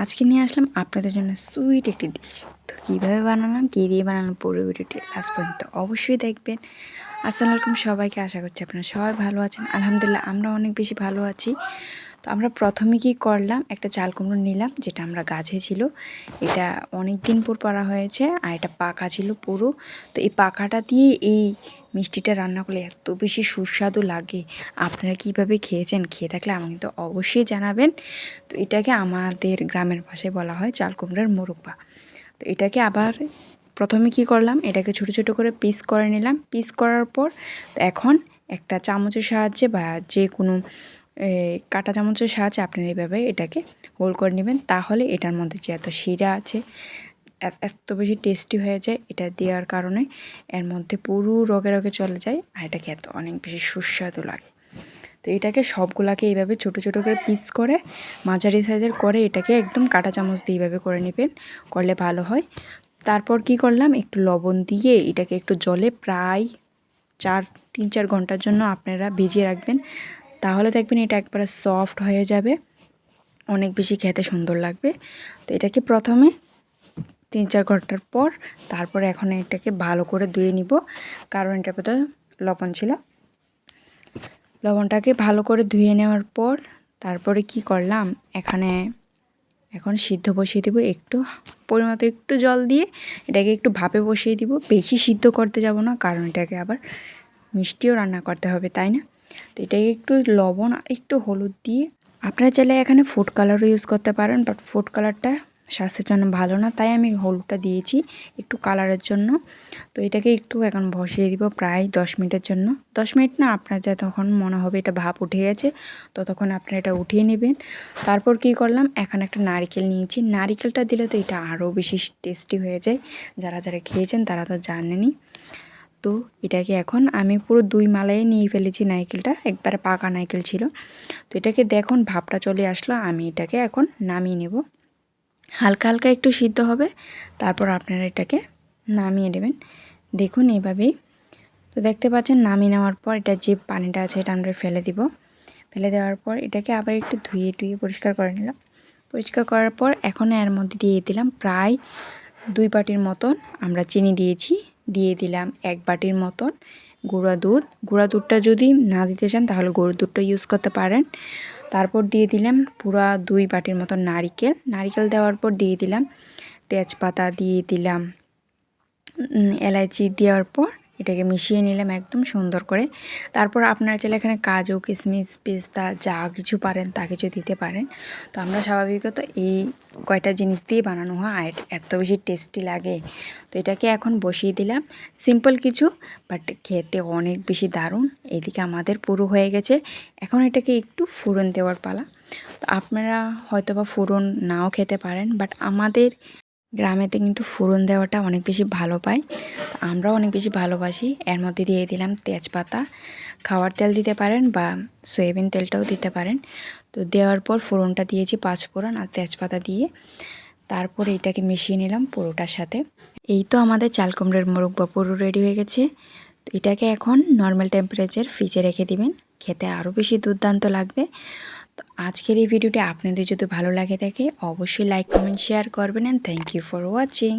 আজকে নিয়ে আসলাম আপনাদের জন্য সুইট একটি ডিশ তো কীভাবে বানালাম, কী দিয়ে বানালাম পুরো ভিডিওটি লাস্ট পর্যন্ত অবশ্যই দেখবেন। আসসালামু আলাইকুম সবাইকে, আশা করছি আপনারা সবাই ভালো আছেন। আলহামদুলিল্লাহ, আমরা অনেক বেশি ভালো আছি। তো আমরা প্রথমে কি করলাম, একটা চাল কুমড়ো নিলাম, যেটা আমরা গাছে ছিল। এটা অনেক দিন পর পাড়া হয়েছে, আর এটা পাকা ছিল পুরো। তো এই পাকাটা দিয়ে এই মিষ্টিটা রান্না করলে এত বেশি সুস্বাদু লাগে। আপনারা কীভাবে খেয়েছেন খেয়ে থাকলে আমাকে তো অবশ্যই জানাবেন। তো এটাকে আমাদের গ্রামের ভাষায় বলা হয় চাল কুমড়ার মোরব্বা। তো এটাকে আবার প্রথমে কি করলাম? এটাকে ছোট ছোট করে পিস করে নিলাম। পিস করার পর তো এখন একটা চামচের সাহায্যে বা যে কোনো কাঁটা চামচের সাহায্যে আপনারা এইভাবে এটাকে হোল করে নেবেন। তাহলে এটার মধ্যে যে এত শিরা আছে এত- বেশি টেস্টি হয়ে যায় এটা দেওয়ার কারণে। এর মধ্যে পুরো রগে রগে চলে যায় আর এটা খেতে অনেক বেশি সুস্বাদু লাগে। তো এটাকে সবগুলাকে এইভাবে ছোট ছোট করে পিস করে, মাঝারি সাইজের করে এটাকে একদম কাঁটা চামচ দিয়ে এইভাবে করে নেবেন, করলে ভালো হয়। তারপর কি করলাম? একটু লবণ দিয়ে এটাকে একটু জলে প্রায় চার, তিন, চার ঘণ্টার জন্য আপনারা ভিজিয়ে রাখবেন। তাহলে দেখবেন এটা একবারে সফট হয়ে যাবে, অনেক বেশি খেতে সুন্দর লাগবে। তো এটাকে প্রথমে তিন চার ঘণ্টার পর তারপর এখন এটাকে ভালো করে ধুয়ে নিব। কারণ এটার ভেতরে লবণ ছিল। লবণটাকে ভালো করে ধুয়ে নেওয়ার পর তারপরে কি করলাম, এখানে এখন সিদ্ধ বসিয়ে দেবো একটু পরিমতো একটু জল দিয়ে। এটাকে একটু ভাপে বসিয়ে দিব। বেশি সিদ্ধ করতে যাব না, কারণ এটাকে আবার মিষ্টিও রান্না করতে হবে, তাই না? তো এটাকে একটু লবণ আর একটু হলুদ দিয়ে। আপনারা চাইলে এখানে ফুড কালারও ইউজ করতে পারেন বাট ফুড কালারটা স্বাস্থ্যের জন্য ভালো না, তাই আমি হলুদটা দিয়েছি একটু কালারের জন্য। তো এটাকে একটু এখন বসিয়ে দিব প্রায় দশ মিনিটের জন্য। দশ মিনিট না আপনার যা তখন মনে হবে এটা ভাপ উঠে গেছে, ততক্ষণ আপনারা এটা উঠিয়ে নেবেন। তারপর কি করলাম, এখানে একটা নারকেল নিয়েছি। নারকেলটা দিলে তো এটা আরও বেশি টেস্টি হয়ে যায়। যারা যারা খেয়েছেন তারা তো জানেনই। তো এটাকে এখন আমি পুরো দুই মালাই নিয়ে ফেলেছি নারকেলটা, একবারে পাকা নারকেল ছিল। তো এটাকে দেখুন ভাপটা চলে আসলো, আমি এটাকে এখন নামিয়ে নেব। হালকা হালকা একটু সিদ্ধ হবে, তারপর আপনারা এটাকে নামিয়ে নেবেন। দেখুন এভাবেই তো দেখতে পাচ্ছেন, নামিয়ে নেওয়ার পর এটা যে পানিটা আছে এটা আমরা ফেলে দিব। ফেলে দেওয়ার পর এটাকে আবার একটু ধুয়ে টুয়ে পরিষ্কার করে নিলাম। পরিষ্কার করার পর এখন এর মধ্যে দিয়ে দিলাম প্রায় দুই বাটির মতন, আমরা চিনি দিয়েছি, দিয়ে দিলাম এক বাটির মতন। গুঁড়া দুধ। গুঁড়া দুধটা যদি না দিতে চান, তাহলে গরুর দুধটা ইউজ করতে পারেন। তারপর দিয়ে দিলাম পুরা দুই বাটির মতো নারিকেল। নারিকেল দেওয়ার পর দিয়ে দিলাম তেজপাতা, দিয়ে দিলাম এলাচি দেওয়ার পর এটাকে মিশিয়ে নিলাম একদম সুন্দর করে। তারপর আপনারা চাইলে এখানে কাজু কিশমিশ পেস্তা, যা কিছু পারেন তা কিছু দিতে পারেন। তো আমরা স্বাভাবিকত এই কয়টা জিনিস দিয়ে বানানো হয়, আর এত বেশি টেস্টি লাগে। তো এটাকে এখন বসিয়ে দিলাম। সিম্পল কিছু বাট খেতে অনেক বেশি দারুণ। এদিকে আমাদের পুরো হয়ে গেছে। এখন এটাকে একটু ফোড়ন দেওয়ার পালা। তো আপনারা হয়তো বা নাও খেতে পারেন বাট আমাদের গ্রামেতে কিন্তু ফোড়ন দেওয়াটা অনেক বেশি ভালো পায়। তো আমরাও অনেক বেশি ভালোবাসি। এর মধ্যে দিয়ে দিলাম তেজপাতা। খাওয়ার তেল দিতে পারেন বা সয়াবিন তেলটাও দিতে পারেন। তো দেওয়ার পর ফোড়নটা দিয়েছি পাঁচ ফোড়ন আর তেজপাতা দিয়ে। তারপরে এটাকে মিশিয়ে নিলাম পুরোটার সাথে। এই তো আমাদের চাল কুমড়োর মোরগ বা পুরো রেডি হয়ে গেছে। তো এটাকে এখন নর্মাল টেম্পারেচার ফ্রিজে রেখে দিবেন। খেতে আরও বেশি দুর্দান্ত লাগবে। তো আজকের এই ভিডিওটি আপনাদের যদি ভালো লাগে থাকে, অবশ্যই লাইক কমেন্ট শেয়ার করবেন and thank you for watching